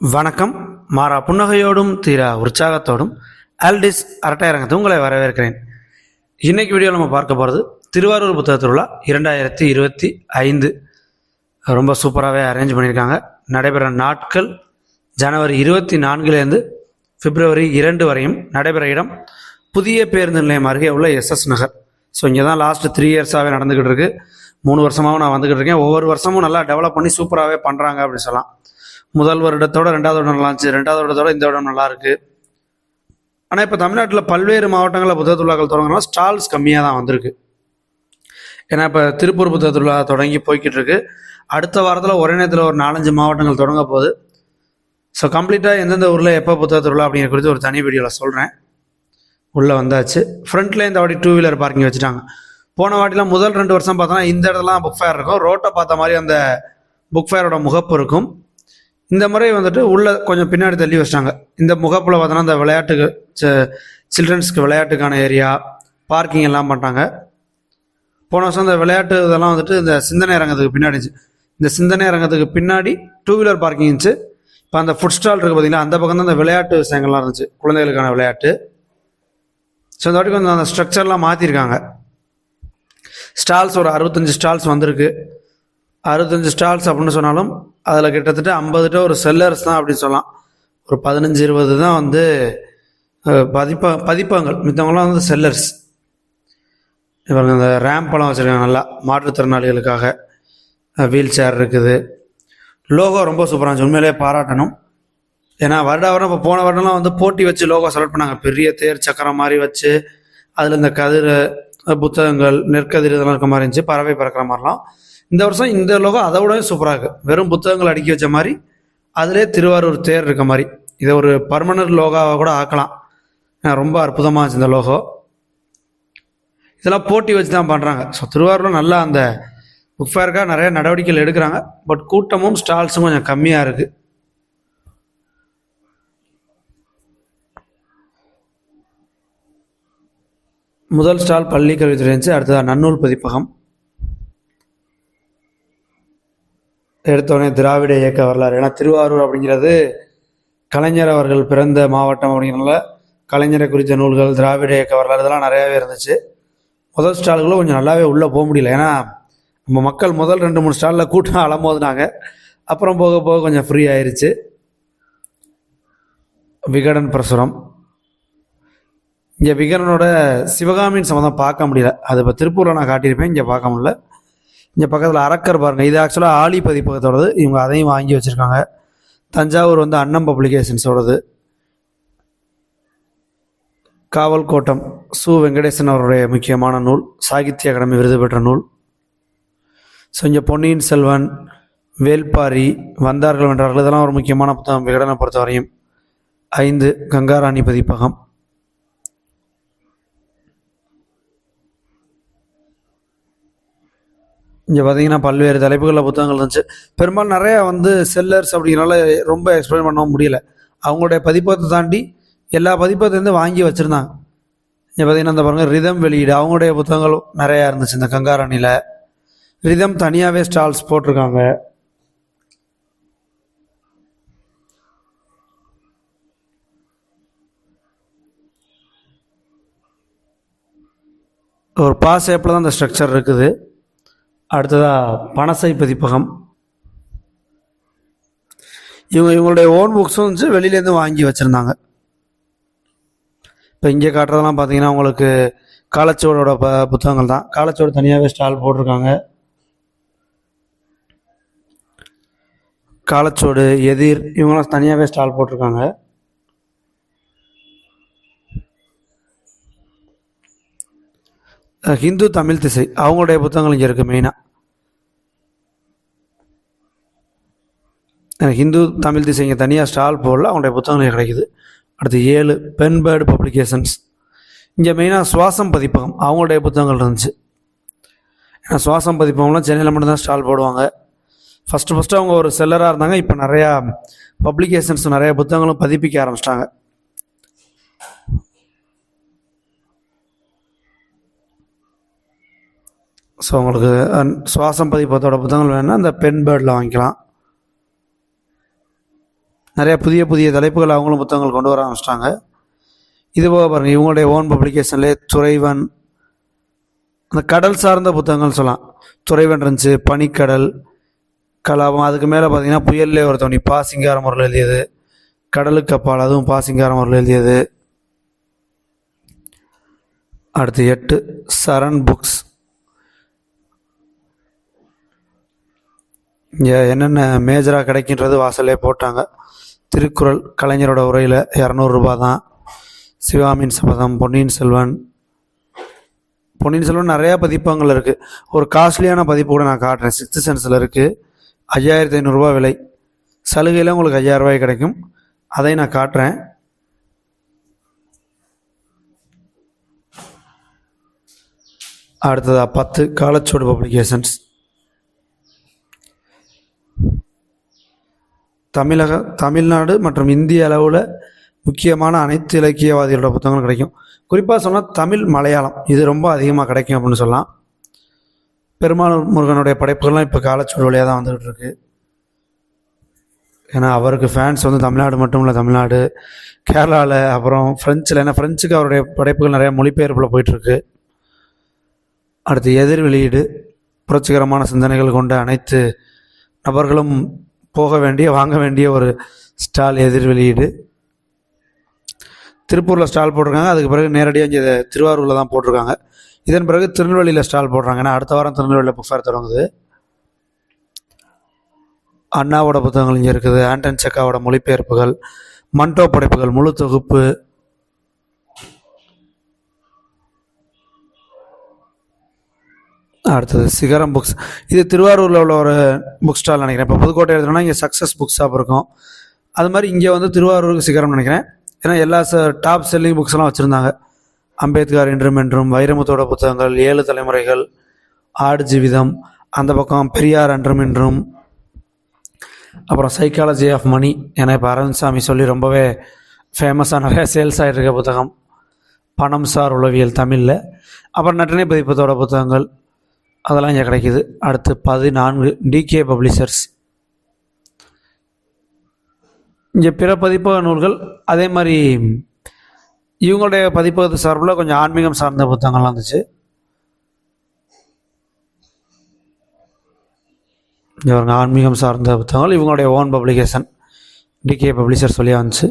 வணக்கம். மாறா புன்னகையோடும் தீரா உற்சாகத்தோடும் ஆல்டிஸ் அரட்டையரங்கத்தை உங்களை வரவேற்கிறேன். இன்னைக்கு வீடியோவில் நம்ம பார்க்க போகிறது திருவாரூர் புத்தக திருவிழா இரண்டாயிரத்தி இருபத்தி ஐந்து. ரொம்ப சூப்பராகவே அரேஞ்ச் பண்ணியிருக்காங்க. நடைபெற நாட்கள் ஜனவரி இருபத்தி நான்குலேருந்து பிப்ரவரி இரண்டு வரையும் நடைபெற இடம் புதிய பேருந்து நிலையம் அருகே உள்ள எஸ்எஸ் நகர். ஸோ இங்கே தான் லாஸ்ட் த்ரீ இயர்ஸாகவே நடந்துக்கிட்டு இருக்கு. மூணு வருஷமாகவும் நான் வந்துக்கிட்டு இருக்கேன். ஒவ்வொரு வருஷமும் நல்லா டெவலப் பண்ணி சூப்பராகவே பண்ணுறாங்க அப்படின்னு சொல்லலாம். முதல் வருடத்தோட ரெண்டாவது வருடம் நல்லா இருந்துச்சு. ரெண்டாவது வருடத்தோட இந்த வருடம் நல்லா இருக்கு. ஆனால் இப்போ தமிழ்நாட்டில் பல்வேறு மாவட்டங்களில் புத்தக திருவிழாக்கள் தொடங்கினா ஸ்டால்ஸ் கம்மியாக தான் வந்திருக்கு. ஏன்னா இப்போ திருப்பூர் புத்தக திருவிழா தொடங்கி போய்கிட்டு இருக்கு. அடுத்த வாரத்தில் ஒரே நேரத்தில் ஒரு நாலஞ்சு மாவட்டங்கள் தொடங்க போகுது. ஸோ கம்ப்ளீட்டாக எந்தெந்த ஊரில் எப்போ புத்தக திருவிழா அப்படிங்கிற குறித்து ஒரு தனி வீடியோவில் சொல்கிறேன் உள்ளே வந்தாச்சு. ஃப்ரண்ட்ல இந்த வாட்டி டூ வீலர் பார்க்கிங் வச்சுட்டாங்க. போன வாட்டிலாம் முதல் ரெண்டு வருஷம் பார்த்தோன்னா இந்த இடத்துலலாம் புக் ஃபேர் இருக்கும். ரோட்டை பார்த்த மாதிரி அந்த புக் ஃபேரோட முகப்பு இருக்கும். இந்த முறை வந்துட்டு உள்ள கொஞ்சம் பின்னாடி தள்ளி வச்சிட்டாங்க. இந்த முகப்பில் பார்த்தோன்னா இந்த விளையாட்டுக்கு சில்ட்ரன்ஸ்க்கு விளையாட்டுக்கான ஏரியா பார்க்கிங் எல்லாம் பண்ணிட்டாங்க. போன வருஷம் இந்த விளையாட்டு இதெல்லாம் வந்துட்டு இந்த சிந்தனை அரங்கத்துக்கு பின்னாடி இருந்துச்சு. இந்த சிந்தனை அரங்கத்துக்கு பின்னாடி டூ வீலர் பார்க்கிங் இருந்துச்சு. இப்போ அந்த ஃபுட் ஸ்டால் இருக்குது பார்த்தீங்கன்னா அந்த பக்கம் தான் இந்த விளையாட்டு விஷயங்கள்லாம் இருந்துச்சு. குழந்தைகளுக்கான விளையாட்டு. ஸோ இந்த வாட்டி கொஞ்சம் அந்த ஸ்ட்ரக்சர்லாம் மாற்றிருக்காங்க ஸ்டால்ஸ் ஒரு அறுபத்தஞ்சு ஸ்டால்ஸ் வந்திருக்கு. அறுபத்தஞ்சு ஸ்டால்ஸ் அப்படின்னு சொன்னாலும் அதில் கிட்டத்தட்ட ஐம்பதுட்ட ஒரு செல்லர்ஸ் தான் அப்படின்னு சொல்லலாம். ஒரு பதினஞ்சு இருபது தான் வந்து அஹ், பதிப்ப பதிப்பகங்கள். மித்தவங்களாம் வந்து செல்லர்ஸ் இவங்க இந்த ரேம்பெல்லாம் வச்சுருக்காங்க நல்லா. மாற்றுத்திறனாளிகளுக்காக வீல் சேர் இருக்குது. லோகோ ரொம்ப சூப்பராக இருந்துச்சு. உண்மையிலேயே பாராட்டணும். ஏன்னா வருட வருடம் இப்போ போன வருடம்லாம் வந்து போட்டி வச்சு லோகோ செலக்ட் பண்ணாங்க. பெரிய தேர் சக்கரம் மாதிரி வச்சு அதில் இந்த கதிர் புத்தகங்கள் நெற்கதிர் இதெல்லாம் இருக்க மாதிரி இருந்துச்சு. பறவை பறக்கிற மாதிரிலாம். இந்த வருஷம் இந்த லோகோ அதை விடவே சூப்பராக இருக்குது வெறும் புத்தகங்கள் அடுக்கி வச்ச மாதிரி அதிலே திருவாரூர் தேர் இருக்க மாதிரி. இதை ஒரு பர்மனன்ட் லோகாவை கூட ஆக்கலாம். ரொம்ப அற்புதமாக இருந்துச்சு இந்த லோகோ. இதெல்லாம் போட்டி வச்சு தான் பண்ணுறாங்க ஸோ திருவாரூரில் நல்லா அந்த புக் ஃபேருக்காக நிறைய நடவடிக்கைகள் எடுக்கிறாங்க. பட் கூட்டமும் ஸ்டால்ஸும் கொஞ்சம் கம்மியாக இருக்குது முதல் ஸ்டால் பள்ளி கல்வித்துறை இருந்துச்சு அடுத்ததாக நன்னூல் பதிப்பகம். எடுத்தோடனே திராவிட இயக்க வரலாறு. ஏன்னா திருவாரூர் அப்படிங்கிறது கலைஞர் அவர்கள் பிறந்த மாவட்டம் அப்படிங்கிறனால கலைஞரை குறித்த நூல்கள் திராவிட இயக்க வரலாறு இதெல்லாம் நிறையாவே இருந்துச்சு. முதல் ஸ்டாலுக்குள்ள கொஞ்சம் நல்லாவே உள்ளே போக முடியல. ஏன்னா நம்ம மக்கள் முதல் ரெண்டு மூணு ஸ்டாலில் கூட்டம் அலம்போதுனாங்க. அப்புறம் போக போக கொஞ்சம் ஃப்ரீ ஆயிடுச்சு விகடன் பிரசுரம். இங்கே விகடனோட சிவகாமியின் சம்மந்தம் பார்க்க முடியல. அது இப்போ திருப்பூரில் நான் காட்டியிருப்பேன் இங்கே பார்க்க முடியல. இங்கே பக்கத்தில் அரக்கர் பாருங்கள் இது ஆக்சுவலாக ஆலி பதிப்பகத்தோடது. இவங்க அதையும் வாங்கி வச்சுருக்காங்க. தஞ்சாவூர் வந்து அன்னம் பப்ளிகேஷன்ஸோடது. காவல் கோட்டம் சு வெங்கடேசன் அவருடைய முக்கியமான நூல் சாகித்ய அகாடமி விருது பெற்ற நூல். ஸோ இங்கே பொன்னியின் செல்வன் வேல்பாரி வந்தார்கள் வென்றார்கள் இதெல்லாம் ஒரு முக்கியமான புத்தகம். விகடனை பொறுத்தவரையும். ஐந்து கங்காராணி பதிப்பகம். இங்கே பார்த்தீங்கன்னா பல்வேறு தலைப்புகளில் புத்தகங்கள் இருந்துச்சு. பெரும்பாலும் நிறையா வந்து செல்லர்ஸ் அப்படிங்கிறனால ரொம்ப எக்ஸ்பிளைன் பண்ணவும் முடியல. அவங்களுடைய பதிப்பத்தை தாண்டி எல்லா பதிப்பகத்தையும் வாங்கி வச்சுருந்தாங்க. இங்கே பார்த்தீங்கன்னா இந்த பாருங்கள் ரிதம் வெளியீடு. அவங்களுடைய புத்தகங்களும் நிறையா இருந்துச்சு. இந்த கங்காரணியில் ரிதம் தனியாகவே ஸ்டால்ஸ் போட்டிருக்காங்க. ஒரு பாஸ் ஷேப்பில் தான் இந்த ஸ்ட்ரக்சர் இருக்குது. அடுத்ததாக பனசை பதிப்பகம். இவங்க இவங்களுடைய ஓன் புக்ஸும் வந்து வெளியிலேருந்து வாங்கி வச்சுருந்தாங்க. இப்போ இங்கே காட்டுறதெல்லாம் பார்த்தீங்கன்னா உங்களுக்கு காலச்சுவடோட ப புத்தகங்கள் தான். காலச்சுவடு தனியாகவே ஸ்டால் போட்டிருக்காங்க. காலச்சோடு எதிர் இவங்களாம் தனியாகவே ஸ்டால் போட்டிருக்காங்க. ஹிந்து தமிழ் திசை. அவங்களுடைய புத்தகங்கள் இங்கே இருக்குது மெயினாக ஹிந்து தமிழ் திசைங்க தனியாக ஸ்டால் போடல அவங்களுடைய புத்தகங்கள் கிடைக்குது. அடுத்து ஏழு பென் பேர்டு பப்ளிகேஷன்ஸ் இங்கே மெயினாக சுவாசம் பதிப்பகம் அவங்களுடைய புத்தகங்கள் இருந்துச்சு. ஏன்னா சுவாசம் பதிப்பகம்லாம் சென்னையில் மட்டும்தான் ஸ்டால் போடுவாங்க. ஃபஸ்ட்டு ஃபஸ்ட்டு அவங்க ஒரு செல்லராக இருந்தாங்க இப்போ நிறையா பப்ளிகேஷன்ஸ் நிறைய புத்தகங்களும் பதிப்பிக்க ஆரம்பிச்சிட்டாங்க. ஸோ உங்களுக்கு சுவாசம் பதிப்பத்தோட புத்தகங்கள் வேணுன்னா அந்த பென்பேர்டில் வாங்கிக்கலாம். நிறைய புதிய புதிய தலைப்புகள் அவங்களும் புத்தகங்கள் கொண்டு வர ஆரம்பிச்சிட்டாங்க. இது போக பாருங்கள் இவங்களுடைய ஓன் பப்ளிகேஷன்லேயே துறைவன் அந்த கடல் சார்ந்த புத்தகங்கள் சொல்லலாம். துறைவன் இருந்துச்சு பனிக்கடல் கலாபம் அதுக்கு மேலே பார்த்தீங்கன்னா புயல்லே ஒருத்தவனி பா சிங்காரம் அவர்கள் எழுதியது. கடலுக்கு அப்பால் அதுவும் பா சிங்காரம் அவர்கள் எழுதியது. அடுத்து எட்டு சரண் புக்ஸ். இங்கே என்னென்ன மேஜராக கிடைக்கின்றது வாசல்லே போட்டாங்க. திருக்குறள் கலைஞரோட உரையில் இரநூறுபா தான் சிவாமின் சபதம் பொன்னியின் செல்வன். பொன்னியின் செல்வன் நிறையா பதிப்பங்கள் இருக்குது ஒரு காஸ்ட்லியான பதிப்பு கூட நான் காட்டுறேன். சிக்ஸ்த் சென்ஸில் இருக்குது ஐயாயிரத்தி ஐநூறுரூவா விலை. சலுகையில் உங்களுக்கு ஐயாயிரரூபாய் கிடைக்கும். அதை நான் காட்டுறேன். அடுத்ததாக பத்து காலச்சோடு பப்ளிகேஷன்ஸ் தமிழக தமிழ்நாடு மற்றும் இந்திய அளவில் முக்கியமான அனைத்து இலக்கியவாதிகளோட புத்தகங்கள் கிடைக்கும். குறிப்பாக சொன்னால் தமிழ் மலையாளம். இது ரொம்ப அதிகமாக கிடைக்கும் அப்படின்னு சொல்லலாம். பெருமாள் முருகனுடைய படைப்புகள்லாம் இப்போ காலச்சூழல் வழியாக தான் வந்துகிட்டு இருக்கு ஏன்னா அவருக்கு ஃபேன்ஸ் வந்து தமிழ்நாடு மட்டும் இல்லை தமிழ்நாடு கேரளாவில் அப்புறம் ஃப்ரெஞ்சில் ஏன்னா ஃப்ரெஞ்சுக்கு அவருடைய படைப்புகள் நிறையா மொழிபெயர்ப்பில் போயிட்டுருக்கு. அடுத்து எதிர் வெளியீடு புரட்சிகரமான சிந்தனைகள் கொண்ட அனைத்து நபர்களும் போக வேண்டிய வாங்க வேண்டிய ஒரு ஸ்டால் எதிர் வெளியீடு. திருப்பூரில் ஸ்டால் போட்டிருக்காங்க. அதுக்கு பிறகு நேரடியாக இங்கே திருவாரூரில் தான் போட்டிருக்காங்க. இதன் பிறகு திருநெல்வேலியில் ஸ்டால் போடுறாங்க. ஏன்னா அடுத்த வாரம் திருநெல்வேலியில் புக் ஃபேர் தொடங்குது. அண்ணாவோட புத்தகங்கள் இங்கே இருக்குது. ஆண்டன் செக்காவோட மொழிபெயர்ப்புகள் மண்டோ படைப்புகள் முழு தொகுப்பு அடுத்தது சிகரம் புக்ஸ் இது திருவாரூரில் உள்ள ஒரு புக் ஸ்டால் நினைக்கிறேன். இப்போ புதுக்கோட்டை எடுத்தோம்னா இங்கே சக்ஸஸ் புக் ஷாப் இருக்கும். அது மாதிரி இங்கே வந்து திருவாரூருக்கு சிகரம் நினைக்கிறேன். ஏன்னா எல்லா ச டாப் செல்லிங் புக்ஸ்லாம் வச்சுருந்தாங்க. அம்பேத்கர் என்றும் என்றும் வைரமுத்தோட புத்தகங்கள் ஏழு தலைமுறைகள் ஆடு ஜீவிதம் அந்த பக்கம் பெரியார் அன்றும் என்றும் அப்புறம் சைக்காலஜி ஆஃப் மணி ஏன்னா இப்போ அரவிந்த் சாமி சொல்லி ரொம்பவே ஃபேமஸாக நிறைய சேல்ஸ் ஆகிட்டு இருக்க புத்தகம். பணம் சார் உளவியல் தமிழில். அப்புறம் நட்டினை பதிப்பத்தோட புத்தகங்கள். அதெல்லாம் இங்கே கிடைக்குது. அடுத்து பதினான்கு டிகே பப்ளிஷர்ஸ் இங்கே பிற பதிப்பக நூல்கள் அதே மாதிரி இவங்களுடைய பதிப்பகத்து சார்பில் கொஞ்சம் ஆன்மீகம் சார்ந்த புத்தகங்கள்லாம் இருந்துச்சு இவங்க ஆன்மீகம் சார்ந்த புத்தகங்கள் இவங்களுடைய ஓன் பப்ளிகேஷன் டிகே பப்ளிஷர் வழியாக வந்துச்சு.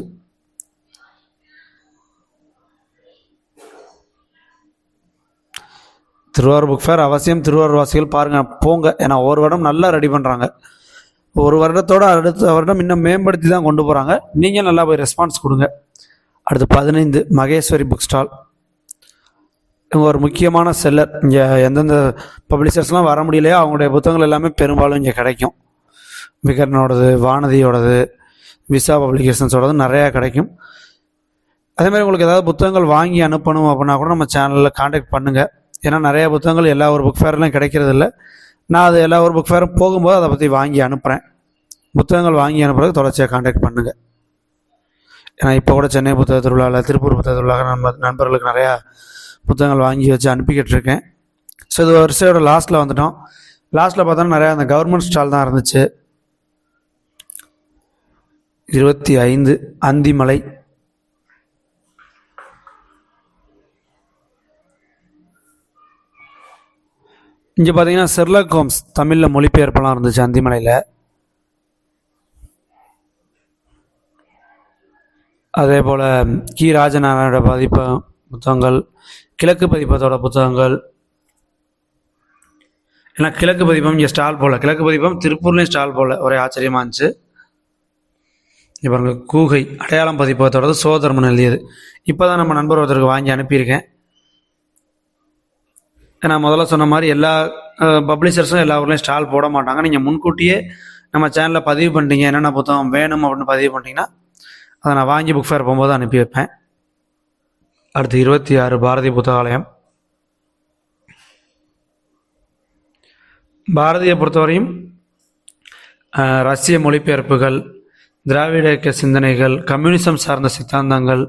திருவாரூர் புக் ஃபேர் அவசியம் திருவாரூர் வாசிகள் பாருங்கள் போங்க. ஏன்னா ஒரு வருடம் நல்லா ரெடி பண்ணுறாங்க ஒரு வருடத்தோட அடுத்த வருடம் இன்னும் மேம்படுத்தி தான் கொண்டு போகிறாங்க நீங்கள் நல்லா போய் ரெஸ்பான்ஸ் கொடுங்க. அடுத்து பதினைந்து மகேஸ்வரி புக் ஸ்டால் இவங்க ஒரு முக்கியமான செல்லர் இங்கே எந்தெந்த பப்ளிஷர்ஸ்லாம் வர முடியலையோ அவங்களுடைய புத்தகங்கள் எல்லாமே பெரும்பாலும் இங்கே கிடைக்கும். விகரனோடது வானதியோடது விசா பப்ளிகேஷன்ஸோடது நிறையா கிடைக்கும். அதேமாதிரி உங்களுக்கு ஏதாவது புத்தகங்கள் வாங்கி அனுப்பணும் அப்படின்னா கூட நம்ம சேனலில் காண்டாக்ட் பண்ணுங்கள் ஏன்னா நிறைய புத்தகங்கள் எல்லா ஒரு புக் ஃபேர்லையும் கிடைக்கிறது இல்லை நான் அது எல்லா ஒரு புக் ஃபேரும் போகும்போது அதை பற்றி வாங்கி அனுப்புகிறேன் புத்தகங்கள் வாங்கி அனுப்புறது தொடர்ச்சியாக காண்டாக்ட் பண்ணுங்கள் ஏன்னா இப்போ கூட சென்னை புத்தக திருவிழாவில் திருப்பூர் புத்தக திருவிழாவில் நம்ம நண்பர்களுக்கு நிறையா புத்தகங்கள் வாங்கி வச்சு அனுப்பிக்கிட்டு இருக்கேன். ஸோ இது வருஷையோட லாஸ்ட்டில் வந்துட்டோம். லாஸ்ட்டில் பார்த்தோன்னா நிறையா அந்த கவர்மெண்ட் ஸ்டால் தான் இருந்துச்சு. இருபத்தி ஐந்து அந்திமலை இங்கே பார்த்தீங்கன்னா செர்லக் ஹோம்ஸ் தமிழில் மொழிபெயர்ப்பெல்லாம் இருந்துச்சு அந்திமலையில் அதே போல் கி. ராஜநாராயணோட பதிப்பு புத்தகங்கள் கிழக்கு பதிப்பத்தோட புத்தகங்கள். ஏன்னா கிழக்கு பதிப்பம் இங்கே ஸ்டால் போல். கிழக்கு பதிப்பம் திருப்பூர்லேயும் ஸ்டால் போல். ஒரே ஆச்சரியமாக இருந்துச்சு. இப்போ பாருங்கள் கூகை அடையாளம் பதிப்பகத்தோடது சோதர்மன் எழுதியது. இப்போ தான் நம்ம நண்பர் ஒருத்தருக்கு வாங்கி அனுப்பியிருக்கேன். நான் முதல்ல சொன்ன மாதிரி எல்லா பப்ளிஷர்ஸும் எல்லா ஊர்லேயும் ஸ்டால் போட மாட்டாங்க. நீங்கள் முன்கூட்டியே நம்ம சேனலில் பதிவு பண்ணிட்டீங்க என்னென்ன புத்தகம் வேணும் அப்படின்னு பதிவு பண்ணிட்டீங்கன்னா அதை நான் வாங்கி புக் ஃபேர் போகும்போது அனுப்பி வைப்பேன். அடுத்து இருபத்தி ஆறு பாரதி புத்தகாலயம். பாரதியை பொறுத்தவரையும் ரஷ்ய மொழிபெயர்ப்புகள் திராவிட இயக்க சிந்தனைகள் கம்யூனிசம் சார்ந்த சித்தாந்தங்கள்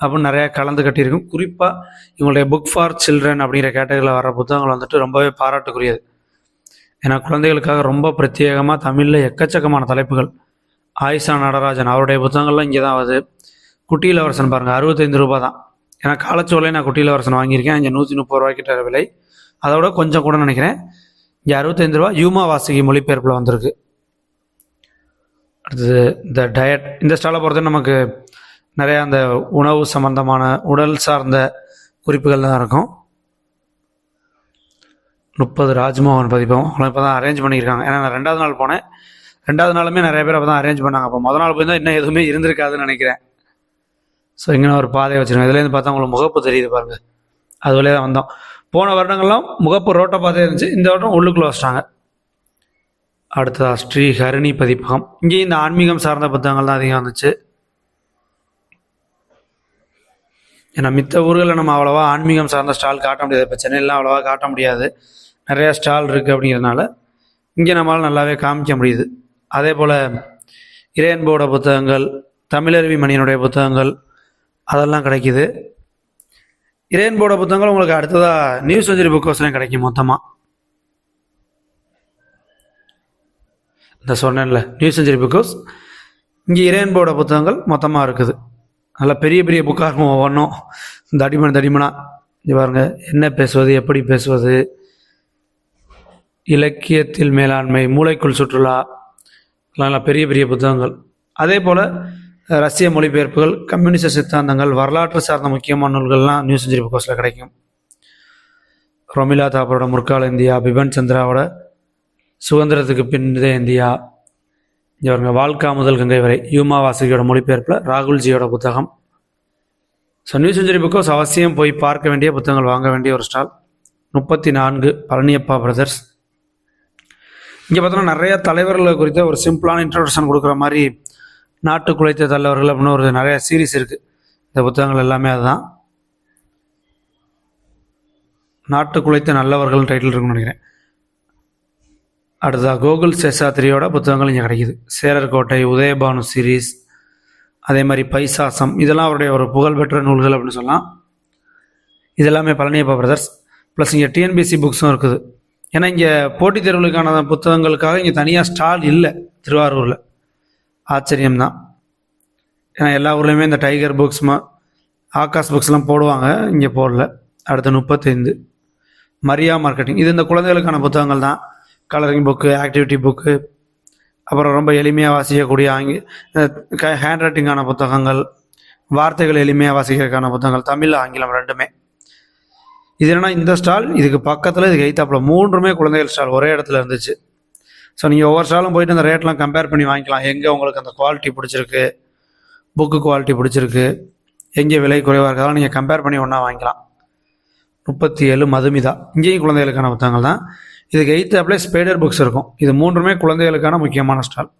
அப்படின்னு நிறையா கலந்து கட்டியிருக்கும். குறிப்பாக இவங்களுடைய புக் ஃபார் சில்ட்ரன் அப்படிங்கிற கேட்டகரியில் வர புத்தகங்கள் வந்துட்டு ரொம்பவே பாராட்டுக்குரியது. ஏன்னா குழந்தைகளுக்காக ரொம்ப பிரத்யேகமாக தமிழில் எக்கச்சக்கமான தலைப்புகள். ஆயிஷா நடராஜன் அவருடைய புத்தகங்கள்லாம் இங்கே தான் வருது. குட்டி இளவரசன் பாருங்கள் அறுபத்தைந்து ரூபா தான். ஏன்னா காலச்சோலை நான் குட்டி இளவரசன் வாங்கியிருக்கேன். இங்கே நூற்றி முப்பது ரூபாய்க்கிட்ட விலை. அதோட கொஞ்சம் கூட நினைக்கிறேன். இங்கே அறுபத்தைந்து ரூபா யூமா வாசகி மொழிபெயர்ப்பில் வந்திருக்கு. அடுத்தது இந்த டயட் இந்த ஸ்டாலை பொறுத்த நமக்கு நிறையா அந்த உணவு சம்பந்தமான உடல் சார்ந்த குறிப்புகள் தான் இருக்கும். முப்பது ராஜ்மோகன் பதிப்பகம் அவங்க இப்போ தான் அரேஞ்ச் பண்ணியிருக்காங்க. ஏன்னா நான் ரெண்டாவது நாள் போனேன். ரெண்டாவது நாளுமே நிறைய பேர் அப்போ தான் அரேஞ்ச் பண்ணாங்க. அப்போ முதல் நாள் போயிருந்தால் இன்னும் எதுவுமே இருந்திருக்காதுன்னு நினைக்கிறேன். ஸோ இங்கே ஒரு பாதையை வச்சுருக்கேன். இதுலேருந்து பார்த்தா உங்களுக்கு முகப்பு தெரியுது பாருங்கள் அது வழியாக தான் வந்தோம். போன வருடங்கள்லாம் முகப்பு ரோட்டை பார்த்தே இருந்துச்சு. இந்த வருடம் உள்ளுக்குள்ளே வச்சிட்டாங்க. அடுத்ததாக ஸ்ரீ ஹரிணி பதிப்பகம். இங்கேயும் இந்த ஆன்மீகம் சார்ந்த புத்தகங்கள் தான் அதிகம் வந்துச்சு. ஏன்னா மித்த ஊர்களில் நம்ம அவ்வளோவா ஆன்மீகம் சார்ந்த ஸ்டால் காட்ட முடியாது. இப்போ சென்னையிலாம் அவ்வளோவா காட்ட முடியாது. நிறையா ஸ்டால் இருக்குது அப்படிங்கிறதுனால இங்கே நம்மளால் நல்லாவே காமிக்க முடியுது. அதே போல் இறையன்போட புத்தகங்கள் தமிழருவி மணியனுடைய புத்தகங்கள் அதெல்லாம் கிடைக்குது. இறையன்போட புத்தகங்கள் உங்களுக்கு அடுத்ததாக நியூஸ் செஞ்சுரி புக் ஹவுஸ்லையும் கிடைக்கும் மொத்தமாக இந்த சொன்னேன்ல நியூ செஞ்சுரி புக் ஹவுஸ் இங்கே இறையன்போட புத்தகங்கள் மொத்தமாக இருக்குது. நல்லா பெரிய பெரிய புக்காக இருக்கும் ஒவ்வொன்றும் தடிமன் தடிமனா. இது பாருங்க என்ன பேசுவது எப்படி பேசுவது? இலக்கியத்தில் மேலாண்மை மூளைக்குள் சுற்றுலா நல்லா பெரிய பெரிய புத்தகங்கள். அதே போல் ரஷ்ய மொழிபெயர்ப்புகள் கம்யூனிச சித்தாந்தங்கள் வரலாற்று சார்ந்த முக்கியமான நூல்கள்லாம் நியூஸ் செஞ்சுரி புக் ஹவுஸில் கிடைக்கும். ரொமிலா தாப்பரோட முற்கால இந்தியா பிபன் சந்திராவோட சுதந்திரத்துக்கு பிந்தைய இந்தியா. இவருங்க வாழ்க்கா முதல் கங்கை வரை. யூமா வாசகியோட மொழிபெயர்ப்பில் ராகுல்ஜியோட புத்தகம். ஸோ நியூ செஞ்சுரி புக்கோஸ் அவசியம் போய் பார்க்க வேண்டிய புத்தகங்கள் வாங்க வேண்டிய ஒரு ஸ்டால் முப்பத்தி நான்கு பழனியப்பா பிரதர்ஸ் இங்கே பார்த்தோன்னா நிறைய தலைவர்கள் குறித்த ஒரு சிம்பிளான இன்ட்ரடக்ஷன் கொடுக்குற மாதிரி நாட்டு குலைத்த தலைவர்கள் அப்படின்னு ஒரு நிறைய சீரிஸ் இருக்குது இந்த புத்தகங்கள் எல்லாமே அதுதான். நாட்டு குலைத்த நல்லவர்கள் டைட்டில் இருக்குன்னு நினைக்கிறேன். அடுத்ததாக கோகுல் சேஷாத்ரியோட புத்தகங்கள் இங்கே கிடைக்குது. சேரர்கோட்டை உதயபானு சீரீஸ் அதே மாதிரி பைசாசம் இதெல்லாம் அவருடைய ஒரு புகழ்பெற்ற நூல்கள் அப்படின்னு சொல்லலாம். இதெல்லாமே பழனியப்பா பிரதர்ஸ் ப்ளஸ் இங்கே டிஎன்பிசி புக்ஸும் இருக்குது. ஏன்னா இங்கே போட்டித் தேர்வுகளுக்கான புத்தகங்களுக்காக இங்கே தனியாக ஸ்டால் இல்லை திருவாரூரில். ஆச்சரியம்தான். ஏன்னா எல்லா ஊர்லேயுமே இந்த டைகர் புக்ஸ் ஆகாஷ் புக்ஸ்லாம் போடுவாங்க. இங்கே போடல. அடுத்து முப்பத்தைந்து. மரியா மார்க்கெட்டிங் இது இந்த குழந்தைகளுக்கான புத்தகங்கள் தான் கலரிங் புக்கு ஆக்டிவிட்டி புக்கு அப்புறம் ரொம்ப எளிமையாக வாசிக்கக்கூடிய ஆங்கி ஹேண்ட் ரைட்டிங்கான புத்தகங்கள் வார்த்தைகள் எளிமையாக வாசிக்கிறதுக்கான புத்தகங்கள் தமிழ் ஆங்கிலம் ரெண்டுமே. இது என்னன்னா இந்த ஸ்டால் இதுக்கு பக்கத்தில் இதுக்கு எய்த்தாப்பில் மூன்றுமே குழந்தைகள் ஸ்டால் ஒரே இடத்துல இருந்துச்சு. ஸோ நீங்கள் ஒவ்வொரு ஸ்டாலும் போயிட்டு அந்த ரேட்லாம் கம்பேர் பண்ணி வாங்கிக்கலாம். எங்கே உங்களுக்கு அந்த குவாலிட்டி பிடிச்சிருக்கு? புக்கு குவாலிட்டி பிடிச்சிருக்கு? எங்கே விலை குறைவாக இருக்கஅதெல்லாம் நீங்கள் கம்பேர் பண்ணி ஒன்றா வாங்கிக்கலாம். முப்பத்தி ஏழு மதுமிதா. இங்கேயும் குழந்தைகளுக்கான புத்தகங்கள் தான். இதுக்கு எயித்தாப்பில் ஸ்பைடர் புக்ஸ் இருக்கும். இது மூன்றுமே குழந்தைகளுக்கான முக்கியமான ஸ்டால்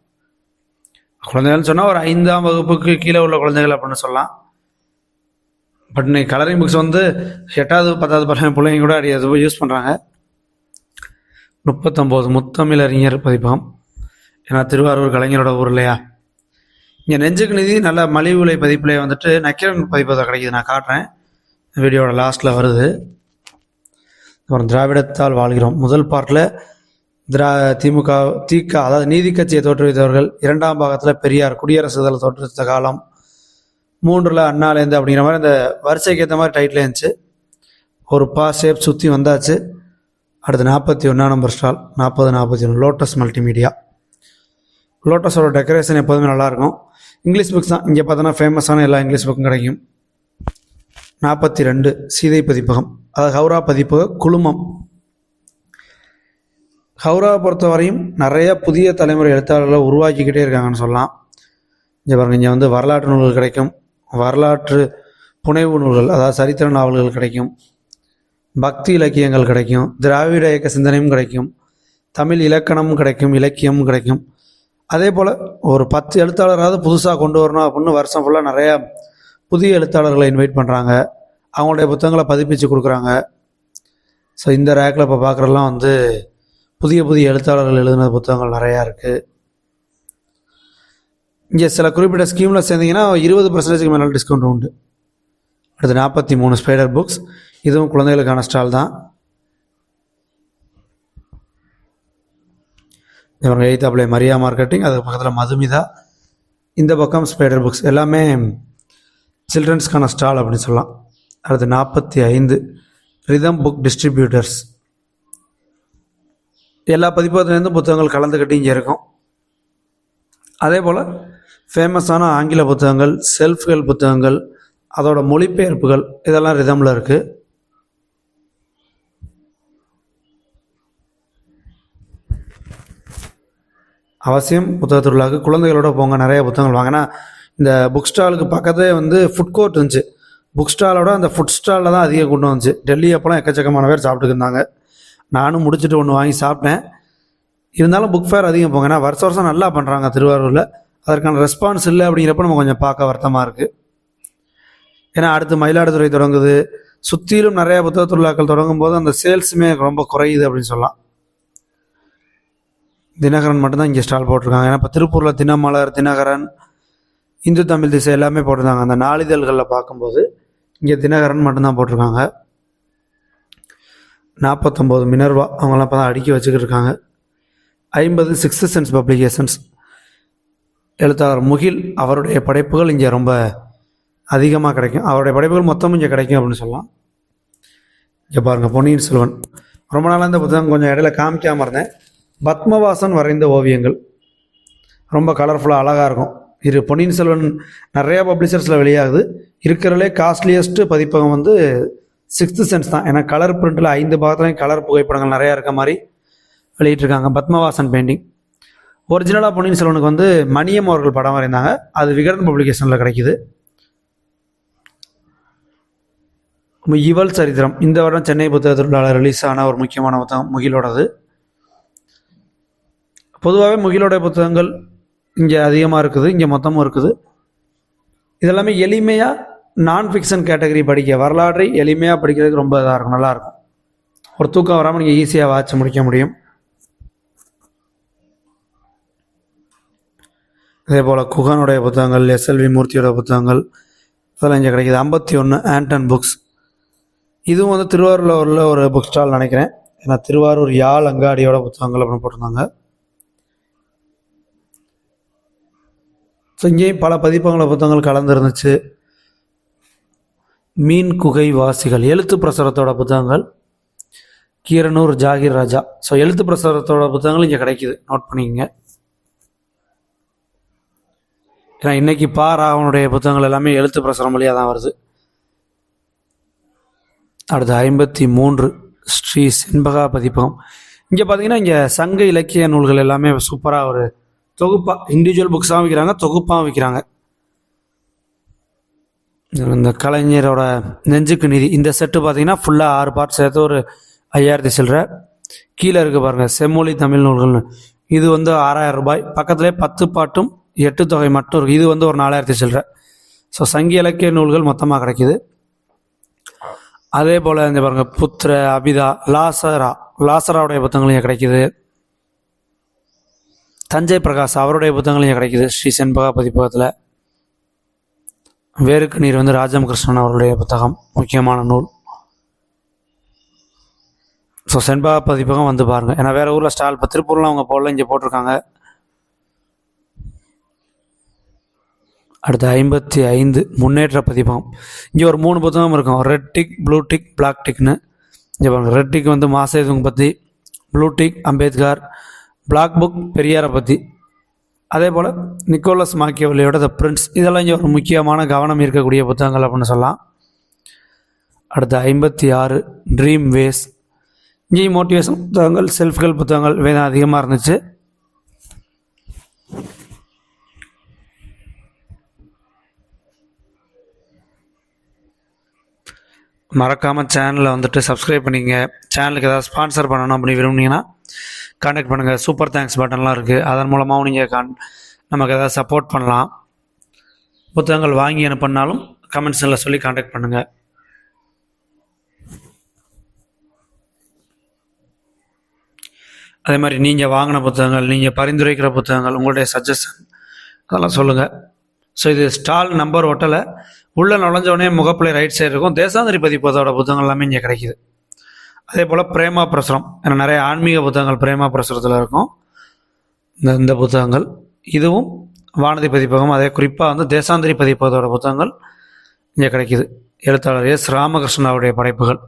குழந்தைகள்னு சொன்னால் ஒரு ஐந்தாம் வகுப்புக்கு கீழே உள்ள குழந்தைகள் அப்படின்னு சொல்லலாம். பட் இன்னைக்கு கலரிங் புக்ஸ் வந்து எட்டாவது பத்தாவது பசங்க பிள்ளைங்க கூட அடி அது யூஸ் பண்ணுறாங்க முப்பத்தொம்போது முத்தமிழறிஞர் பதிப்பகம். ஏன்னா திருவாரூர் கலைஞரோட ஊர் இல்லையா? இங்கே நெஞ்சுக்கு நிதி நல்ல மலிவு விலை பதிப்பிலே வந்துட்டு நக்கீரன் பதிப்பதை கிடைக்குது. நான் காட்டுறேன். வீடியோட லாஸ்ட்டில் வருது. அப்புறம் திராவிடத்தால் வாழ்கிறோம். முதல் பார்ட்டில் திரா திமுக திக அதாவது நீதி கட்சியை தோற்றுவித்தவர்கள் இரண்டாம் பாகத்தில் பெரியார் குடியரசு தலை தோற்றுவித்த காலம். மூன்றில் அண்ணாலேருந்து அப்படிங்கிற மாதிரி அந்த வரிசைக்கு ஏற்ற மாதிரி டைட்டில் இருந்துச்சு. ஒரு பா ஷேப் சுற்றி வந்தாச்சு. அடுத்து நாற்பத்தி ஒன்றாம் நம்பர் ஸ்டால் நாற்பது நாற்பத்தி ஒன்று லோட்டஸ் மல்டிமீடியா லோட்டஸோட டெக்கரேஷன் எப்போதுமே நல்லாயிருக்கும். இங்கிலீஷ் புக்ஸ் தான். இங்கே பார்த்தோன்னா ஃபேமஸான எல்லா இங்கிலீஷ் புக்கும் கிடைக்கும். நாற்பத்தி ரெண்டு சீதை பதிப்பகம். அது ஹவுரா பதிப்பு குழுமம். ஹவுராவை பொறுத்தவரையும் நிறைய புதிய தலைமுறை எழுத்தாளர்களை உருவாக்கிக்கிட்டே இருக்காங்கன்னு சொல்லலாம். இங்கே பாருங்கள் இங்கே வந்து வரலாற்று நூல்கள் கிடைக்கும். வரலாற்று புனைவு நூல்கள் அதாவது சரித்திர நாவல்கள் கிடைக்கும். பக்தி இலக்கியங்கள் கிடைக்கும். திராவிட இயக்க சிந்தனையும் கிடைக்கும். தமிழ் இலக்கணமும் கிடைக்கும் இலக்கியமும் கிடைக்கும். அதே போல் ஒரு பத்து எழுத்தாளராவது புதுசாக கொண்டு வரணும் அப்படின்னு வருஷம் ஃபுல்லாக நிறையா புதிய எழுத்தாளர்களை இன்வைட் பண்ணுறாங்க அவங்களுடைய புத்தகங்களை பதிப்பிச்சு கொடுக்குறாங்க. ஸோ இந்த ரேக்கில் இப்போ பார்க்குறலாம் வந்து புதிய புதிய எழுத்தாளர்கள் எழுதின புத்தகங்கள் நிறையா இருக்குது இங்கே சில குறிப்பிட்ட ஸ்கீமில் சேர்ந்தீங்கன்னா இருபது பர்சன்டேஜுக்கு மேலே டிஸ்கவுண்ட் உண்டு. அடுத்து நாற்பத்தி மூணு ஸ்பைடர் புக்ஸ் இதுவும் குழந்தைகளுக்கான ஸ்டால் தான். இவங்க எய்த்தாப்புல மரியா மார்க்கெட்டிங் அதுக்கு பக்கத்தில் மதுமிதா. இந்த பக்கம் ஸ்பைடர் புக்ஸ் எல்லாமே சில்ட்ரன்ஸ்க்கான ஸ்டால் அப்படின்னு சொல்லலாம். அடுத்து நாற்பத்தி ஐந்து ரிதம் புக் டிஸ்ட்ரிபியூட்டர்ஸ் எல்லா பதிப்பகத்துலேருந்து புத்தகங்கள் கலந்துக்கிட்டு இங்கே இருக்கும். அதே போல் ஃபேமஸான ஆங்கில புத்தகங்கள் செல்ஃப்கள் புத்தகங்கள் அதோட மொழிபெயர்ப்புகள் இதெல்லாம் ரிதமில் இருக்குது அவசியம் புத்தக திருவிழாவுக்கு குழந்தைகளோட போங்க நிறைய புத்தகங்கள் வாங்கினா இந்த புக் ஸ்டாலுக்கு பக்கத்தே வந்து ஃபுட் கோர்ட் இருந்துச்சு. புக் ஸ்டாலோட அந்த ஃபுட் ஸ்டாலில் தான் அதிகம் கொண்டு வந்துச்சு. டெல்லி அப்போலாம் எக்கச்சக்கமான பேர் சாப்பிட்டுக்கு இருந்தாங்க. நானும் முடிச்சுட்டு ஒன்று வாங்கி சாப்பிட்டேன். இருந்தாலும் புக் ஃபேர் அதிகம் போங்க. ஏன்னா வருஷ வருஷம் நல்லா பண்ணுறாங்க திருவாரூரில். அதற்கான ரெஸ்பான்ஸ் இல்லை அப்படிங்கிறப்ப நம்ம கொஞ்சம் பார்க்க வருத்தமாக இருக்குது ஏன்னா அடுத்து மயிலாடுதுறை தொடங்குது. சுற்றிலும் நிறைய புத்தக திருவிழாக்கள் தொடங்கும் போது அந்த சேல்ஸுமே ரொம்ப குறையுது அப்படின்னு சொல்லலாம். தினகரன் மட்டும்தான் இங்கே ஸ்டால் போட்டிருக்காங்க. ஏன்னா இப்போ திருப்பூரில் தினமலர் தினகரன் இந்து தமிழ் திசை எல்லாமே போட்டிருந்தாங்க. அந்த நாளிதழ்களில் பார்க்கும்போது இங்கே தினகரன் மட்டும்தான் போட்டிருக்காங்க. நாற்பத்தொம்போது மினர்வா அவங்களாம் இப்போ தான் அடுக்கி வச்சுக்கிட்டு இருக்காங்க. ஐம்பது சிக்ஸ்த் சென்ஸ் பப்ளிகேஷன்ஸ். எழுத்தாளர் முகில் அவருடைய படைப்புகள் இங்கே ரொம்ப அதிகமாக கிடைக்கும். அவருடைய படைப்புகள் மொத்தமும் இங்கே கிடைக்கும் அப்படின்னு சொல்லலாம். இங்கே பாருங்கள் பொன்னியின் செல்வன். ரொம்ப நாளாக இந்த புத்தகம் கொஞ்சம் இடையில காமிக்காமல் இருந்தேன். பத்மவாசன் வரைந்த ஓவியங்கள். ரொம்ப கலர்ஃபுல்லாக அழகாக இருக்கும். இது பொன்னியின் செல்வன் நிறையா பப்ளிஷர்ஸில் வெளியாகுது. இருக்கிறதுலே காஸ்ட்லியஸ்ட்டு பதிப்பகம் வந்து சிக்ஸ்த்து சென்ஸ் தான். ஏன்னா கலர் பிரிண்டில் ஐந்து பாகத்துலையும் கலர் புகைப்படங்கள் நிறையா இருக்க மாதிரி வெளியிட்டிருக்காங்க. பத்மவாசன் பெயிண்டிங் ஒரிஜினலாக பொன்னியின் செல்வனுக்கு வந்து மணியம் அவர்கள் படம் வரைந்தாங்க. அது விகடன் பப்ளிகேஷனில் கிடைக்குது. இவள் சரித்திரம். இந்த வருடம் சென்னை புத்தக திருவிழாவில் ரிலீஸ் ஆன ஒரு முக்கியமான புத்தகம் முகிலோடது. பொதுவாகவே முகிலோட புத்தகங்கள் இங்கே அதிகமாக இருக்குது இங்கே மொத்தமும் இருக்குது. இதெல்லாமே எளிமையாக நான் ஃபிக்ஷன் கேட்டகரி படிக்க வரலாற்றை எளிமையாக படிக்கிறதுக்கு ரொம்ப இதாக இருக்கும் நல்லாயிருக்கும் ஒரு தூக்கம் வராமல் நீங்கள் ஈஸியாக வாட்ச் முடிக்க முடியும். அதே போல் குகனுடைய புத்தகங்கள் எஸ்எல்வி மூர்த்தியோட புத்தகங்கள் இதெல்லாம் இங்கே கிடைக்கிது. ஐம்பத்தி ஒன்று ஆண்டன் புக்ஸ் இதுவும் வந்து திருவாரூரில் உள்ள ஒரு புக் ஸ்டால் நினைக்கிறேன். ஏன்னா திருவாரூர் யாழ் அங்காடியோட புத்தகங்கள் அப்படின்னு போட்டிருந்தாங்க. ஸோ இங்கேயும் பல பதிப்பங்கள புத்தகங்கள் கலந்துருந்துச்சு. மீன் குகை வாசிகள் எழுத்து பிரசுரத்தோட புத்தகங்கள் கீரனூர் ஜாகிர் ராஜா. ஸோ எழுத்து பிரசுரத்தோட புத்தகங்கள் இங்கே கிடைக்குது. நோட் பண்ணிக்கங்க. ஏன்னா இன்றைக்கி பா ராவனுடைய புத்தகங்கள் எல்லாமே எழுத்து பிரசுரம் வழியாக தான் வருது. அடுத்து ஐம்பத்தி மூன்று ஸ்ரீ செண்பகா பதிப்பகம். இங்கே பார்த்தீங்கன்னா இங்கே சங்க இலக்கிய நூல்கள் எல்லாமே சூப்பராக ஒரு தொகுப்பாக இண்டிவிஜுவல் புக்ஸாகவும் விற்கிறாங்க தொகுப்பாகவும் விற்கிறாங்க இந்த கலைஞரோட நெஞ்சுக்கு நிதி. இந்த செட்டு பார்த்தீங்கன்னா ஃபுல்லாக ஆறு பார்ட் சேர்த்து ஒரு ஐயாயிரத்தி சில்லற. கீழே இருக்குது பாருங்கள் செம்மொழி தமிழ் நூல்கள்னு. இது வந்து ஆறாயிரம் ரூபாய். பக்கத்துலேயே பத்து பாட்டும் எட்டு தொகை மட்டும் இருக்குது இது வந்து ஒரு நாலாயிரத்தி சில்லற. ஸோ சங்க இலக்கிய நூல்கள் மொத்தமாக கிடைக்குது. அதே போல் இந்த பாருங்கள் புத்திர அபிதா லாசரா. லாசராவுடைய புத்தகங்களையும் கிடைக்கிது கிடைக்குது. தஞ்சை பிரகாஷ் அவருடைய புத்தகங்களையும் கிடைக்குது. ஸ்ரீ செண்பகா பதிப்பகத்தில். வேருக்கு நீர் வந்து ராஜம் கிருஷ்ணன் அவருடைய புத்தகம் முக்கியமான நூல். ஸோ செண்பகா பதிப்பகம் வந்து பாருங்கள் ஏன்னா வேறு ஊரில் ஸ்டால் இப்போ திருப்பூர்லாம் அவங்க போடல இங்கே போட்டிருக்காங்க. அடுத்து ஐம்பத்தி ஐந்து முன்னேற்ற பதிப்பகம். இங்கே ஒரு மூணு புத்தகம் இருக்கும். Red tick blue tick black டிக்னு இங்கே பாருங்க. ரெட் டிக் வந்து மாசேதுங்க பற்றி blue tick Ambedkar. Black book பெரியாரை பற்றி அதே போல் நிக்கோலஸ் மாக்கியவலியோட த பிரின்ஸ் இதெல்லாம் இங்கே ஒரு முக்கியமான கவனம் இருக்கக்கூடிய புத்தகங்கள் அப்படின்னு சொல்லலாம். அடுத்து ஐம்பத்தி ஆறு ட்ரீம் வேஸ் இங்கேயும் மோட்டிவேஷன் புத்தகங்கள் செல்ஃப்கள் புத்தகங்கள் வேதம் அதிகமாக இருந்துச்சு. மறக்காமல் சேனலை வந்துட்டு சப்ஸ்கிரைப் பண்ணிக்கங்க. சேனலுக்கு ஏதாவது ஸ்பான்சர் பண்ணணும் அப்படின்னு விரும்புனீங்கன்னா காண்டாக்ட் பண்ணுங்கள் சூப்பர் தேங்க்ஸ் பட்டன்லாம் இருக்குது அதன் மூலமாகவும் நீங்கள் கான் நமக்கு ஏதாவது சப்போர்ட் பண்ணலாம். புத்தகங்கள் வாங்கி அனுப்பினாலும் கமெண்ட்ஸில் சொல்லி காண்டாக்ட் பண்ணுங்கள் அதே மாதிரி நீங்கள் வாங்கின புத்தகங்கள் நீங்கள் பரிந்துரைக்கிற புத்தகங்கள் உங்களுடைய சஜஷன் அதெல்லாம் சொல்லுங்கள் ஸோ இது ஸ்டால் நம்பர் ஒட்டலை. உள்ளே நுழைஞ்ச உடனே முகப்பிள்ளை ரைட் சைடு இருக்கும். தேசாந்திரி பதிப்பதோட புத்தகங்கள் எல்லாமே இங்கே கிடைக்குது. அதே போல் பிரேமா பிரசுரம். ஏன்னா நிறைய ஆன்மீக புத்தகங்கள் பிரேமா பிரசுரத்தில் இருக்கும். இந்த இந்த புத்தகங்கள். இதுவும் வானதி பதிப்பகம் அதே குறிப்பாக வந்து தேசாந்திரி பதிப்பகத்தோட புத்தகங்கள் இங்கே கிடைக்குது. எழுத்தாளர் எஸ் ராமகிருஷ்ணன் அவருடைய படைப்புகள்.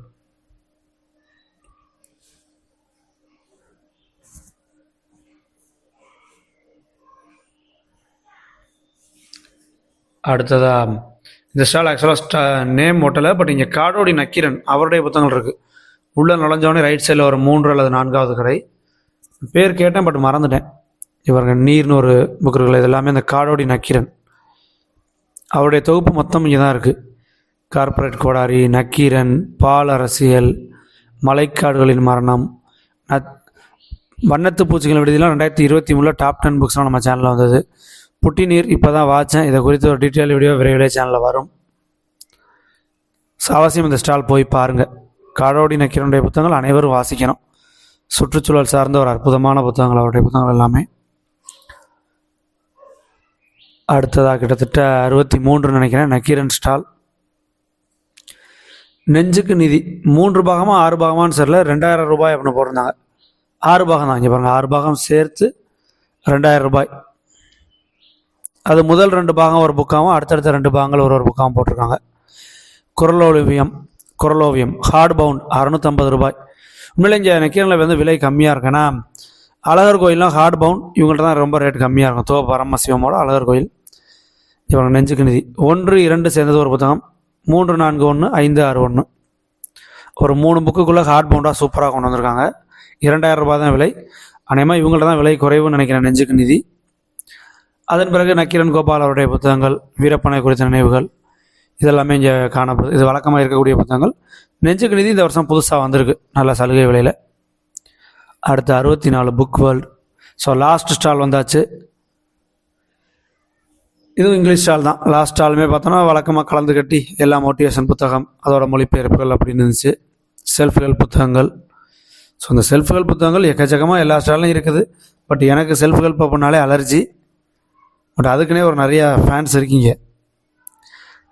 அடுத்ததாக இந்த ஸ்டால் ஆக்சுவலாக ஸ்டா நேம் ஓட்டலை பட் இங்கே காடோடி நக்கீரன் அவருடைய புத்தகங்கள் இருக்குது உள்ளே நுழைஞ்சோடனே ரைட் சைடில் ஒரு மூன்று அல்லது நான்காவது கடை. பேர் கேட்டேன் பட் மறந்துட்டேன். இவருங்க நீர்னு ஒரு புக் இருக்குல்ல அந்த எல்லாமே காடோடி நக்கீரன். அவருடைய தொகுப்பு மொத்தம் இங்கே தான் இருக்குது கார்ப்பரேட் கோடாரி நக்கீரன் பால் அரசியல் மலைக்காடுகளின் மரணம் நத் வண்ணத்து பூச்சிகள் விடுதிலாம் ரெண்டாயிரத்தி இருபத்தி மூணில் டாப் டென் புக்ஸ்லாம் நம்ம சேனலில் வந்தது. புட்டி நீர் இப்போ தான் வாச்சேன் இதை குறித்து ஒரு டீட்டெயில் வீடியோ விரைவில் சேனலில் வரும். அவசியம் இந்த ஸ்டால் போய் பாருங்கள் காடோடி நக்கீரனுடைய புத்தகங்கள் அனைவரும் வாசிக்கணும். சுற்றுச்சூழல் சார்ந்த ஒரு அற்புதமான புத்தகங்கள் அவருடைய புத்தகங்கள் எல்லாமே. அடுத்ததாக கிட்டத்தட்ட அறுபத்தி மூன்று நினைக்கிறேன் நக்கீரன் ஸ்டால். நெஞ்சுக்கு நிதி. மூன்று பாகமாக ஆறு பாகமான்னு சரில ரெண்டாயிரம் ரூபாய் அப்படின்னு போட்டிருந்தாங்க. ஆறு பாகம் தான் இங்கே பாருங்கள் ஆறு பாகம் சேர்த்து ரெண்டாயிரம் ரூபாய். அது முதல் ரெண்டு பாகம் ஒரு புக்காகவும் அடுத்தடுத்த ரெண்டு பாகங்கள் ஒரு ஒரு புக்காகவும் போட்டிருக்காங்க. குரலோவியம் குரலோவியம் ஹார்ட் பவுண்ட் அறநூற்றம்பது ரூபாய். உண்மையிலே இங்கே நக்கீரனில் வந்து விலை கம்மியாக இருக்கு. ஏன்னா அழகர் கோயில்லாம் ஹார்ட் பவுண்ட் இவங்கள்ட்ட தான் ரொம்ப ரேட் கம்மியாக இருக்கும். தோ பரமசிவமோட அழகர் கோயில். இவங்க நெஞ்சுக்கு நிதி. ஒன்று இரண்டு சேர்ந்தது ஒரு புத்தகம். மூன்று நான்கு ஒன்று ஐந்து ஆறு ஒன்று ஒரு மூணு புக்குக்குள்ளே ஹார்ட் பவுண்டாக சூப்பராக கொண்டு வந்திருக்காங்க. இரண்டாயிரம் ரூபாய் தான் விலை. அநேகமாக இவங்கள்ட்ட தான் விலை குறைவுன்னு நினைக்கிறேன் நெஞ்சுக்கு நிதி. அதன் பிறகு நக்கீரன் கோபால் அவருடைய புத்தகங்கள் வீரப்பனை குறித்த நினைவுகள் இதெல்லாமே இங்கே காணப்படுது இது வழக்கமாக இருக்கக்கூடிய புத்தகங்கள். நெஞ்சுக்கு நிதி இந்த வருஷம் புதுசாக வந்திருக்கு. நல்ல சலுகை விலையில். அடுத்து அறுபத்தி நாலு book world so last stall வந்தாச்சு. இதுவும் இங்கிலீஷ் ஸ்டால் தான். லாஸ்ட் ஸ்டாலுமே பார்த்தோன்னா வழக்கமாக கலந்து கட்டி எல்லா மோட்டிவேஷன் புத்தகம் அதோட மொழிபெயர்ப்புகள் அப்படின்னு இருந்துச்சு. செல்ஃப் ஹெல்ப் புத்தகங்கள். ஸோ இந்த செல்ஃப் ஹெல்ப் புத்தகங்கள் எக்கச்சக்கமாக எல்லா ஸ்டால்லையும் இருக்குது. பட் எனக்கு செல்ஃப் ஹெல்ப் அப்படின்னாலே அலர்ஜி பட் அதுக்குன்னே ஒரு நிறையா ஃபேன்ஸ் இருக்கீங்க.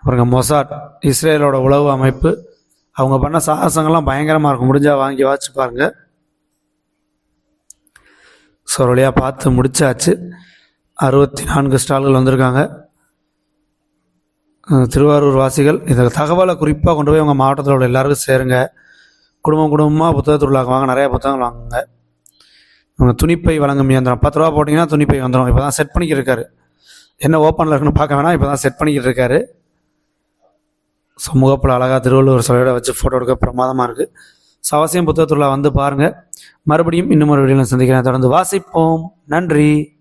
அப்புறம் மொசாட் இஸ்ரேலோட உளவு அமைப்பு. அவங்க பண்ண சாகசங்கள்லாம் பயங்கரமாக இருக்கும். முடிஞ்சால் வாங்கி வாச்சு பாருங்கள் ஸோ ஒரு வழியாக பார்த்து முடிச்சாச்சு. அறுபத்தி நான்கு ஸ்டால்கள் வந்திருக்காங்க. திருவாரூர் வாசிகள் இந்த தகவலை குறிப்பாக கொண்டு போய் உங்கள் மாவட்டத்தில் உள்ள எல்லாருக்கும் சேருங்க. குடும்பம் குடும்பமாக புத்தக திருவிழாக்கு வாங்க நிறைய புத்தகங்கள் வாங்குங்க. இவங்க துணிப்பை வழங்கும் இயந்திரம். பத்து ரூபா போட்டிங்கன்னா துணிப்பை வந்துடும் இப்போ தான் செட் பண்ணிக்கிட்டு இருக்காரு. என்ன ஓப்பனில் இருக்குன்னு பார்க்க வேணாம். இப்போ தான் செட் பண்ணிக்கிட்டு இருக்காரு. சமூகப்பில் அழகாக திருவள்ளுவர் சிலையோட வச்சு ஃபோட்டோ எடுக்க பிரமாதமாக இருக்குது ஸோ அவசியம் புத்தகத்துள்ள வந்து பாருங்கள் மறுபடியும் இன்னும் ஒரு வீடியோவில் சந்திக்கிறேன். தொடர்ந்து வாசிப்போம். நன்றி.